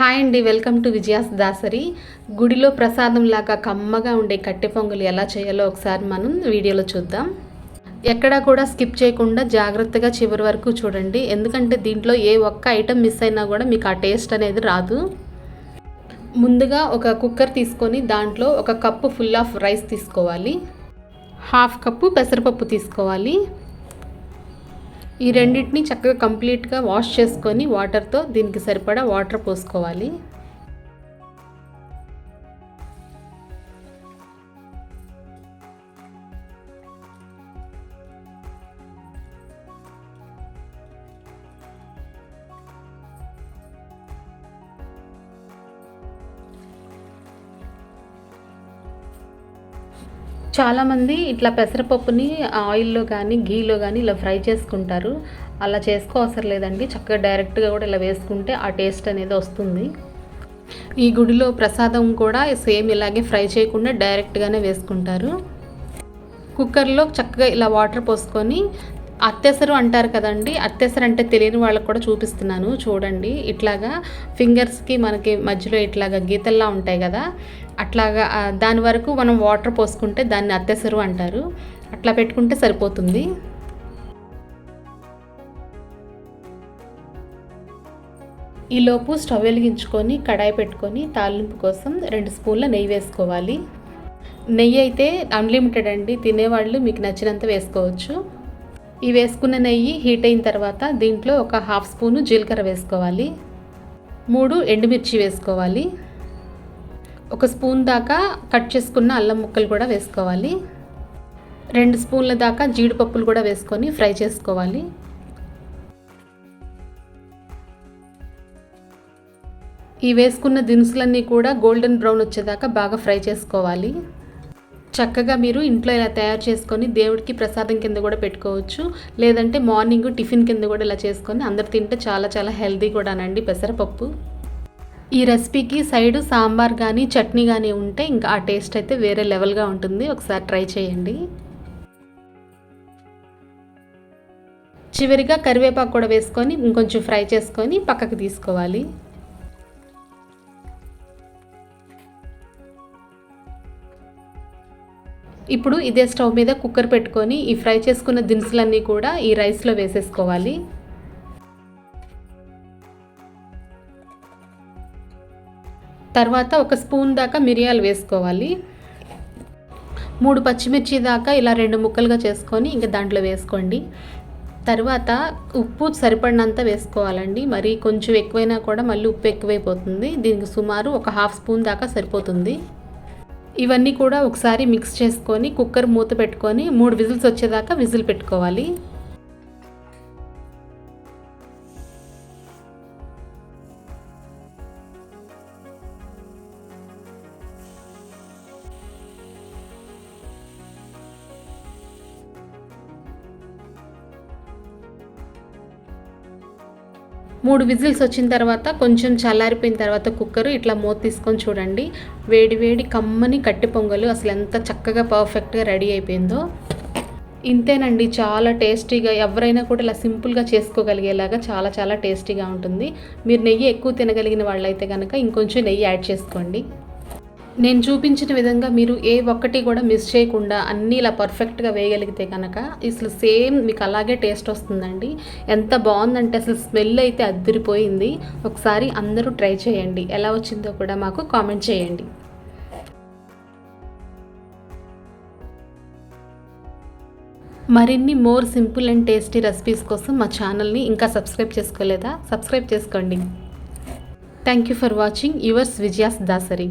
Hi అండి welcome to Vijaya's Dasari. గుడిలో ప్రసాదం లాగా కమ్మగా ఉండే కట్టె పొంగలు ఎలా చేయాలో ఒకసారి మనం వీడియోలో చూద్దాం. ఎక్కడా కూడా స్కిప్ చేయకుండా జాగ్రత్తగా చివరి వరకు చూడండి. ఎందుకంటే దీంట్లో ఏ ఒక్క ఐటెం మిస్ అయినా కూడా మీకు ఆ టేస్ట్ అనేది రాదు. ముందుగా ఒక కుక్కర్ తీసుకొని దాంట్లో ఒక కప్పు ఫుల్ ఆఫ్ రైస్ తీసుకోవాలి. హాఫ్ కప్పు పెసరపప్పు తీసుకోవాలి. ఈ రెండింటిని చక్కగా కంప్లీట్గా వాష్ చేసుకొని వాటర్తో దీనికి సరిపడా వాటర్ పోసుకోవాలి. చాలామంది ఇట్లా పెసరపప్పుని ఆయిల్లో కానీ ఘీలో కానీ ఇలా ఫ్రై చేసుకుంటారు. అలా చేసుకోవసరం లేదండి. చక్కగా డైరెక్ట్గా కూడా ఇలా వేసుకుంటే ఆ టేస్ట్ అనేది వస్తుంది. ఈ గుడిలో ప్రసాదం కూడా సేమ్ ఇలాగే ఫ్రై చేయకుండా డైరెక్ట్గానే వేసుకుంటారు. కుక్కర్లో చక్కగా ఇలా వాటర్ పోసుకొని అత్తెసరు అంటారు కదండి. అత్తెసరు అంటే తెలియని వాళ్ళకి కూడా చూపిస్తున్నాను. చూడండి. ఇట్లాగా ఫింగర్స్కి మనకి మధ్యలో ఇట్లాగా గీతల్లా ఉంటాయి కదా. అట్లాగా దాని వరకు మనం వాటర్ పోసుకుంటే దాన్ని అత్తెసరు అంటారు. అట్లా పెట్టుకుంటే సరిపోతుంది. ఈలోపు స్టవ్ వెలిగించుకొని కడాయి పెట్టుకొని తాలింపు కోసం రెండు స్పూన్ల నెయ్యి వేసుకోవాలి. నెయ్యి అయితే అన్లిమిటెడ్ అండి. తినేవాళ్ళు మీకు నచ్చినంత వేసుకోవచ్చు. ఈ వేసుకున్న నెయ్యి హీట్ అయిన తర్వాత దీంట్లో ఒక హాఫ్ స్పూను జీలకర్ర వేసుకోవాలి. మూడు ఎండుమిర్చి వేసుకోవాలి. ఒక స్పూన్ దాకా కట్ చేసుకున్న అల్లం ముక్కలు కూడా వేసుకోవాలి. రెండు స్పూన్ల దాకా జీడిపప్పులు కూడా వేసుకొని ఫ్రై చేసుకోవాలి. ఈ వేసుకున్న దినుసులన్నీ కూడా గోల్డెన్ బ్రౌన్ వచ్చేదాకా బాగా ఫ్రై చేసుకోవాలి. చక్కగా మీరు ఇంట్లో ఇలా తయారు చేసుకొని దేవుడికి ప్రసాదం కింద కూడా పెట్టుకోవచ్చు. లేదంటే మార్నింగ్ టిఫిన్ కింద కూడా ఇలా చేసుకొని అందరు తింటే చాలా చాలా హెల్దీ కూడానండి పెసరపప్పు. ఈ రెసిపీకి సైడ్ సాంబార్ కానీ చట్నీ కానీ ఉంటే ఇంకా ఆ టేస్ట్ అయితే వేరే లెవెల్గా ఉంటుంది. ఒకసారి ట్రై చేయండి. చివరిగా కరివేపాకు కూడా వేసుకొని ఇంకొంచెం ఫ్రై చేసుకొని పక్కకు తీసుకోవాలి. ఇప్పుడు ఇదే స్టవ్ మీద కుక్కర్ పెట్టుకొని ఈ ఫ్రై చేసుకున్న దినుసులన్నీ కూడా ఈ రైస్లో వేసేసుకోవాలి. తర్వాత ఒక స్పూన్ దాకా మిరియాలు వేసుకోవాలి. మూడు పచ్చిమిర్చి దాకా ఇలా రెండు ముక్కలుగా చేసుకొని ఇంకా దాంట్లో వేసుకోండి. తర్వాత ఉప్పు సరిపడినంత వేసుకోవాలండి. మరి కొంచెం ఎక్కువైనా కూడా మళ్ళీ ఉప్పు ఎక్కువైపోతుంది. దీనికి సుమారు ఒక హాఫ్ స్పూన్ దాకా సరిపోతుంది. ఇవన్నీ కూడా ఒకసారి మిక్స్ చేసుకొని కుక్కర్ మూత పెట్టుకొని మూడు విజిల్స్ వచ్చేదాకా విజిల్ పెట్టుకోవాలి. మూడు విజిల్స్ వచ్చిన తర్వాత కొంచెం చల్లారిపోయిన తర్వాత కుక్కర్ ఇట్లా మూత తీసుకొని చూడండి. వేడి వేడి కమ్మని కట్టి పొంగలు అసలు ఎంత చక్కగా పర్ఫెక్ట్గా రెడీ అయిపోయిందో. ఇంతేనండి చాలా టేస్టీగా ఎవరైనా కూడా ఇలా సింపుల్గా చేసుకోగలిగేలాగా చాలా చాలా టేస్టీగా ఉంటుంది. మీరు నెయ్యి ఎక్కువ తినగలిగిన వాళ్ళైతే కనుక ఇంకొంచెం నెయ్యి యాడ్ చేసుకోండి. నేను చూపించిన విధంగా మీరు ఏ ఒక్కటి కూడా మిస్ చేయకుండా అన్నీ ఇలా పర్ఫెక్ట్గా వేయగలిగితే కనుక అసలు సేమ్ మీకు అలాగే టేస్ట్ వస్తుందండి. ఎంత బాగుందంటే అసలు స్మెల్ అయితే అద్దరిపోయింది. ఒకసారి అందరూ ట్రై చేయండి. ఎలా వచ్చిందో కూడా మాకు కామెంట్ చేయండి. మరిన్ని more simple and tasty recipes కోసం మా ఛానల్ని ఇంకా సబ్స్క్రైబ్ చేసుకోలేదా? సబ్స్క్రైబ్ చేసుకోండి. Thank you for watching yours Vijayas Dasari